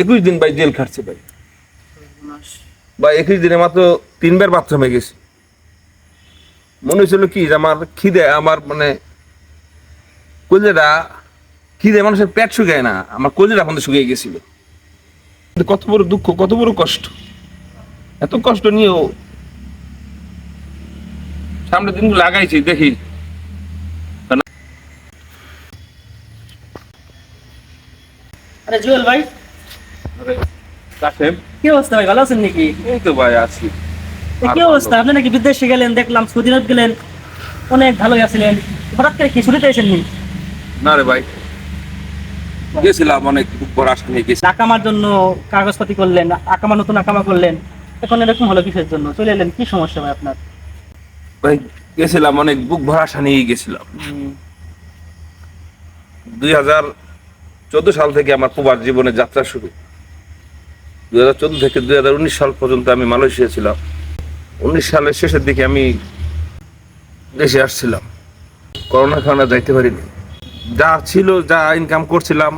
একুশ দিন ভাই জেল খাটছে ভাই। বা একুশ দিনে মাত্র তিনবার বাথরুমে গেছি। মনে হয়েছিল কি যে আমার খিদে, আমার মানে কলজেটা খিদে, মানুষের পেট শুকায় না, আমার কলজেটা এখন শুকিয়ে গেছিল। কত বড় দুঃখ, কত বড় কষ্ট। এত কষ্ট নিয়েও সামনে দিনগুলো লাগাইছি, দেখি। আরে জুয়েল ভাই কাশেম কি অবস্থা ভাই ভালো আছেন নাকি? এই তো ভাই আছি। কি অবস্থা? আপনি নাকি বিদেশে গেলেন দেখলাম সৌদি আরব গেলেন অনেক ভালোই আছিলেন। হঠাৎ করে কি ছুটিতে এসেননি? না রে ভাই গেছিলাম অনেক দুঃখ ভরা গেছি। আকামার জন্য কাগজপাতি করলেন আকামা নতুন আকামা করলেন এখন এরকম হলো কিসের জন্য? চলে এলেন কি সমস্যা ভাই আপনার? ভাই গেছিলাম অনেক বুক ভরা আশা নিয়ে গেছিলাম। দুই হাজার চোদ্দ সাল থেকে আমার প্রবাস জীবনের যাত্রা শুরু। দুই হাজার চোদ্দ থেকে দু হাজার উনিশ সাল পর্যন্ত আমি মালয়েশিয়া ছিলাম। উনিশ সালের শেষের দিকে আমি দেশে আসছিলাম। করোনা কারণে যাইতে পারিনি। যা ছিল, যা ইনকাম করছিলাম,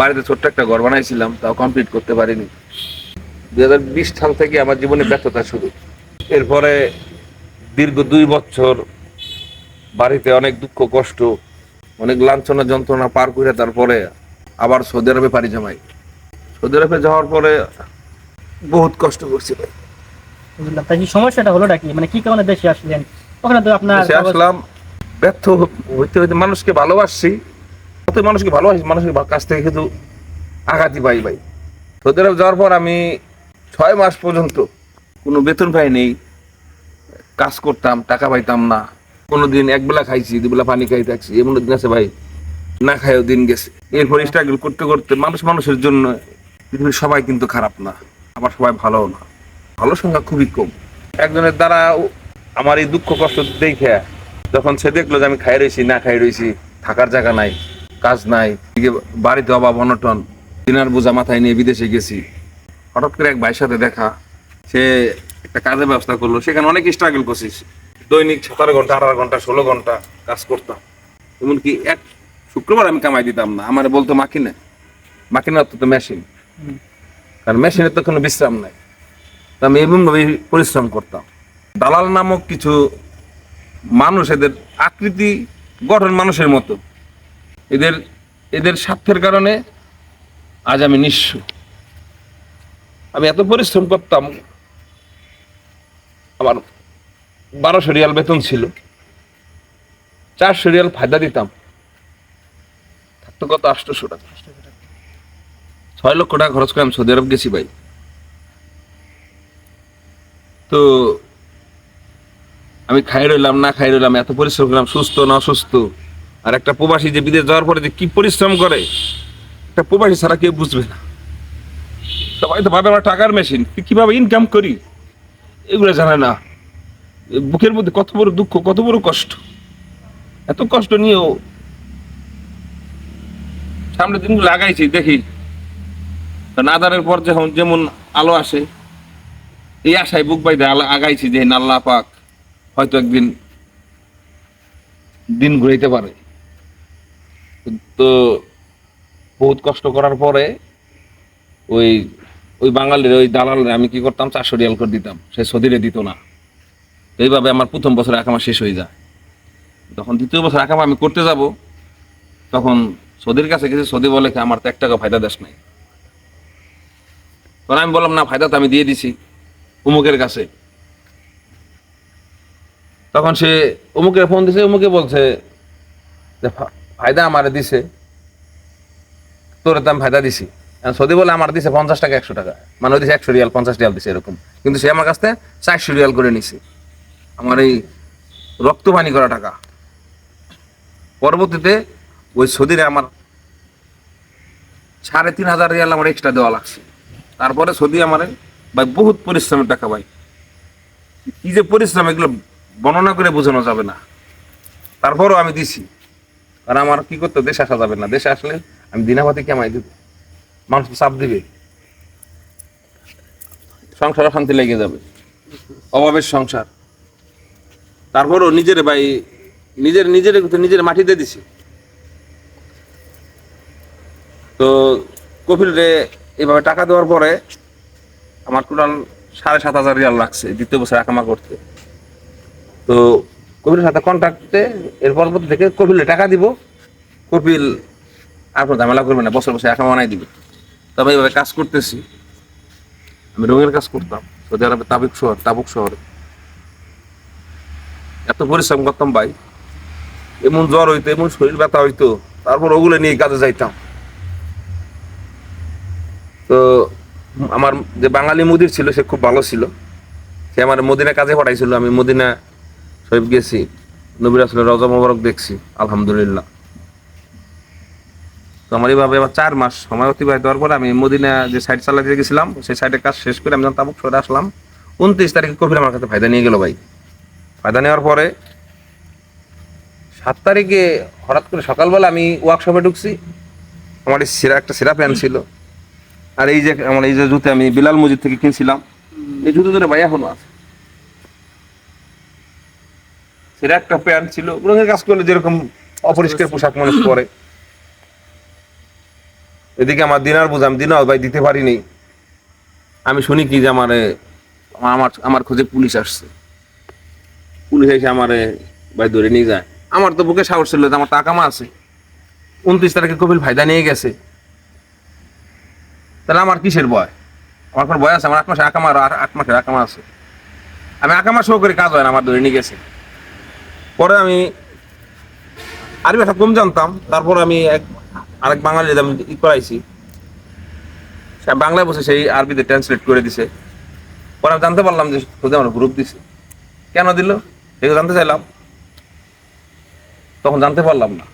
বাড়িতে ছোট্ট একটা ঘর বানাইছিলাম, তাও কমপ্লিট করতে পারিনি। দু হাজার বিশ সাল থেকে আমার জীবনে ব্যর্থতা শুরু। এরপরে দীর্ঘ দুই বছর বাড়িতে অনেক দুঃখ, কষ্ট, অনেক লাঞ্ছনা, যন্ত্রণা পার করে তারপরে আবার সৌদি আরবে পাড়ি জমাই। সৌদি আরবে যাওয়ার পরে বহুত কষ্ট করছি ভাই। বুঝলাম তাই কি সমস্যাটা হলোটা কি মানে কি কারণে দেশে আসলেন? ওখানে তো আপনার আসলাম ব্যর্থ হইতে হইতে মানুষকে ভালোবাসছি। কত মানুষকে ভালোবাসি মানুষের কাছ থেকে কিন্তু আঘাতই পাই ভাই। সৌদি আরব যাওয়ার পর আমি ছয় মাস পর্যন্ত কোনো বেতন পাই নেই। কাজ করতাম টাকা পাইতাম না। কোনোদিন একবেলা খাইছি দুবেলা পানি খাই থাকছি। এমন দিন আছে ভাই না খাইও দিন গেছে। এরপর স্ট্রাগল করতে করতে মানুষ মানুষের জন্য পৃথিবীর সবাই কিন্তু খারাপ না, আবার সবাই ভালোও না। ভালো সংখ্যা খুবই কম। একজনের দ্বারা আমার এই দুঃখ কষ্ট দেখে যখন সে দেখল যে আমি খাই রয়েছি, না খাই রয়েছি, থাকার জায়গা নাই, কাজ নাই বাড়িতে অভাব, অনটন, দিনার বোঝা মাথায় নিয়ে বিদেশে গেছি। হঠাৎ করে এক ভাইয়ের সাথে দেখা, সে একটা কাজের ব্যবস্থা করল। সেখানে অনেক স্ট্রাগল করছিস। দৈনিক সতেরো ঘণ্টা, আঠারো ঘণ্টা, ষোলো ঘণ্টা কাজ করতাম। এমনকি এক শুক্রবার আমি কামাই দিতাম না, আমার বলতো মাকিনে মাকিনা তো মেশিন। কারণ মেশিনের তো কোনো বিশ্রাম নাই। তা আমি এমনভাবে পরিশ্রম করতাম। দালাল নামক কিছু মানুষ, এদের আকৃতি গঠন মানুষের মতো। এদের এদের স্বার্থের কারণে আজ আমি নিঃস্ব। আমি এত পরিশ্রম করতাম, আমার বারোশো রিয়াল বেতন ছিল। চারশো রিয়াল ফায়দা দিতাম। থাকতো কত? আটশোশো টাকা। ছয় লক্ষ টাকা খরচ করে আমি সৌদি আরব গেছি ভাই। তো আমি খাই রইলাম, না খাই রইলাম, এত পরিশ্রম করলাম, সুস্থ না অসুস্থ? আর একটা প্রবাসী যে বিদেশ যাওয়ার পরে যে কি পরিশ্রম করে? একটা প্রবাসী ছাড়া কেউ বুঝবে না। সবাই তো ভাবে আমরা টাকার মেশিন কীভাবে ইনকাম করি? এগুলো জানে না। বুকের মধ্যে কত বড় দুঃখ, কত বড় কষ্ট। এত কষ্ট নিয়েও সামনে দিনগুলো লাগাইছি, দেখি। কারণ পর যখন যেমন আলো আসে, এই আশায় বুক আলা- আগাইছি যে নাল্লা পাক হয়তো একদিন দিন ঘুরাইতে পারে। তো বহুত কষ্ট করার পরে ওই ওই বাঙালির ওই দালালের আমি কি করতাম, চারশো রিয়াল করে দিতাম। সে সদিরে দিত না। এইভাবে আমার প্রথম বছর একামা শেষ হয়ে যায়। তখন দ্বিতীয় বছর একামা আমি করতে যাব, তখন সদির কাছে গেছে, সদি বলে আমার তো এক টাকা ফায়দা দেশ নাই। তখন আমি বললাম, না, ফায়দা তো আমি দিয়ে দিছি উমুকের কাছে। তখন সে উমুকের ফোন দিছে, উমুকে বলছে যে ফায়দা আমারে দিছে। তোর তো আমি ফায়দা দিছি। সৌদি বলে, আমার দিছে পঞ্চাশ টাকা একশো টাকা। মানে ওই দিছে একশো রিয়াল, পঞ্চাশ রিয়াল দিছে এরকম। কিন্তু সে আমার কাছ থেকে চারশো রিয়াল করে নিছে। আমার এই রক্তপানি করা টাকা। পরবর্তীতে ওই সৌদিরে আমার সাড়ে তিন হাজার রিয়াল আমার এক্সট্রা দেওয়া লাগছে। তারপরে সৌদি আমার, ভাই, বহুত পরিশ্রমের টাকা, ভাই। কি যে পরিশ্রম, এগুলো বর্ণনা করে বোঝানো যাবে না। তারপরও আমি দিছি। কারণ আমার কি করতে দেশে আসা যাবে না। দেশে আসলে আমি দিনাপাতি কামাই দেব? মানুষ চাপ দিবে। সংসার শান্তি লেগে যাবে। অভাবের সংসার। তারপরও নিজের, ভাই, নিজের নিজের নিজের মাটিতে দিছি। তো কপিল রে এইভাবে টাকা দেওয়ার পরে আমার টোটাল সাড়ে সাত হাজার রিয়াল লাগছে দ্বিতীয় বছর একামা করতে। তো কপিলের সাথে কন্ট্যাক্টে এর পরবর্তী থেকে কপিলে টাকা দিব কপিল আর কোনো ঝামেলা করবে না, বছর বছর একামা বানাই দিবে। তবে এইভাবে কাজ করতেছি। আমি রঙের কাজ করতাম, সৌদি আরবে তাবিক শহর, তাবুক শহরে। এত পরিশ্রম করতাম ভাই, এমন জ্বর হইতো, এমন শরীর ব্যথা হইতো, তারপর ওগুলো নিয়ে কাজে যাইতাম। তো আমার যে বাঙালি মুদির ছিল, সে খুব ভালো ছিল। সে আমার মদিনা কাজে পাঠাইছিল, আমি মদিনা শরীফ গেছি নবীর আসলে রজা মোবারক দেখছি, আলহামদুলিল্লাহ। তো আমার এইভাবে আবার চার মাস সময় অতিবাহিত হওয়ার পরে আমি মদিনা যে সাইড চালাতে গেছিলাম, সেই সাইডের কাজ শেষ করে আমি যখন তাবুক সরে আসলাম, উনত্রিশ তারিখে কফিল আমার কাছে ফায়দা নিয়ে গেল ভাই। ফায়দা নেওয়ার পরে সাত তারিখে হঠাৎ করে সকালবেলা আমি ওয়ার্কশপে ঢুকছি, আমার সিরা একটা সিরা প্যান্ট ছিল। আর এই যে, আমার এই যে জুতো আমি বিলাল মসজিদ থেকে কিনছিলাম, এই জুতো ধরে ভাই এখনও আছে। সেটা একটা প্যান্ট ছিল, রঙের কাজ করলে যেরকম অপরিষ্কার পোশাক মানুষ পরে। এদিকে আমার দিনার বুঝাম দিনাও ভাই দিতে পারিনি। আমি শুনি কি যে আমার আমার আমার খোঁজে পুলিশ আসছে। পুলিশ এসে আমারে ভাই ধরে নিয়ে যায়। আমার তো বুকে সাহস ছিল আমার টাকা মা আছে। উনত্রিশ তারিখে কপিল ফায়দা নিয়ে গেছে। তাহলে আমার কিসের ভয়? আমার কোনো ভয় আছে? আমার আট মাসে আকামা আট আকামা আছে। আমি আকামা শো করে কাজ হয় না, আমার ধরে নিয়ে গেছে। পরে আমি আরবি ভাষা কম জানতাম, তারপর আমি এক আরেক বাঙালি আমি ই করাইছি, সে বাংলায় বসে সেই আরবিতে ট্রান্সলেট করে দিছে। পরে আমি জানতে পারলাম যে খুদে আমার গ্রুপ দিছে। কেন দিল? এগুলো জানতে চাইলাম। তখন জানতে পারলাম না।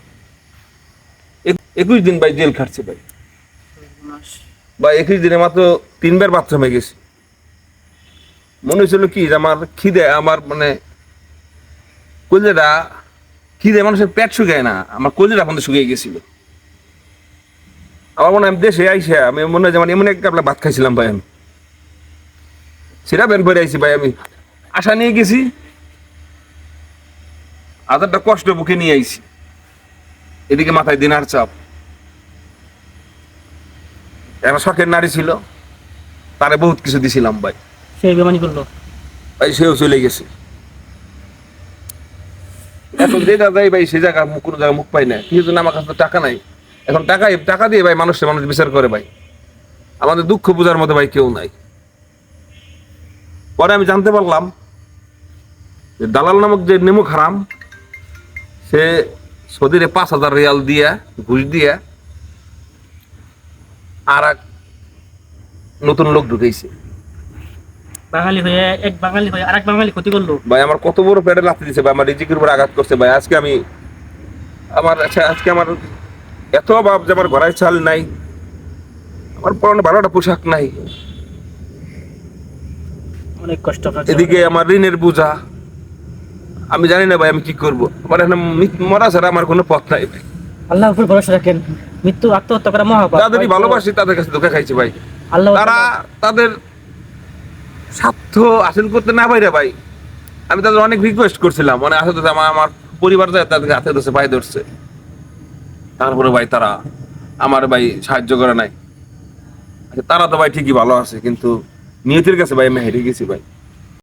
একুশ দিন ভাই জেল খাটছে ভাই। বা একুশ দিনে মাত্র তিনবার বাথরুমে গেছি। মনে হয়েছিল কি যে আমার খিদে, আমার মানে কলজেটা খিদে, মানুষের পেট শুকায় না, আমার কলজেটা এখন শুকিয়ে গেছিল। আমার মনে হয় আমি দেশে আইসে, আমি মনে হয় যে মানে এমন একটা আপনার ভাত খাইছিলাম ভাই আমি। সেটা বেন করে আইছি ভাই আমি। আশা নিয়ে গেছি। আদারটা কষ্ট বুকে নিয়ে আইছি। এদিকে মাথায় দিনার চাপ। একটা শখের নারী ছিল। তারে বহুত কিছু দিছিলাম ভাই। সেই বেমানি করল। ভাই সেও চলে গেছে। এখন যে যায় ভাই সে জায়গা কোনো জায়গায় মুখ পাই না। কিন্তু আমার কাছে টাকা নাই। এখন টাকা টাকা দিয়ে ভাই মানুষের মানুষ বিচার করে ভাই। আমাদের দুঃখ বোঝার মতো ভাই কেউ নাই। পরে আমি জানতে পারলাম যে দালাল নামক যে নেমুক হারাম সে সৌদিরে পাঁচ হাজার রিয়াল দিয়া ঘুষ দিয়া আর এক নতুন লোক ঢুকেছে বাঙালি হয়ে এক বাঙালি হয়ে আরেক বাঙালি ক্ষতি করল। ভাই আমার কত বড় দিছে ভাই আমার রিজিকের উপর আঘাত করছে ভাই। আজকে আমি আমার আচ্ছা আজকে আমার এত অভাব যে আমার ঘরের চাল নাই আমার পরনে ভালোটা পোশাক নাই। অনেক কষ্ট এদিকে আমার ঋণের বোঝা। আমি জানি না ভাই আমি কি করব? আমার এখানে মরা ছাড়া আমার কোনো পথ নাই ভাই। আল্লাহর উপর ভরসা রাখেন। মৃত্যু আত্মহত্যা করা মহাপাপ তাদেরই ভালোবাসি তাদের কাছে ধোকা খাইছে ভাই। আল্লাহ তারা তাদের স্বার্থ হাসিল করতে না পারে ভাই। আমি তাদের অনেক রিকোয়েস্ট করছিলাম মানে আসলে আমার আমার পরিবার যায় তাদেরকে হাতে ধরছে পায়ে ধরছে। তারপরে ভাই তারা আমার ভাই সাহায্য করে নাই। আচ্ছা, তারা তো ভাই ঠিকই ভালো আছে কিন্তু নিয়তির কাছে ভাই আমি হেরে গেছি ভাই।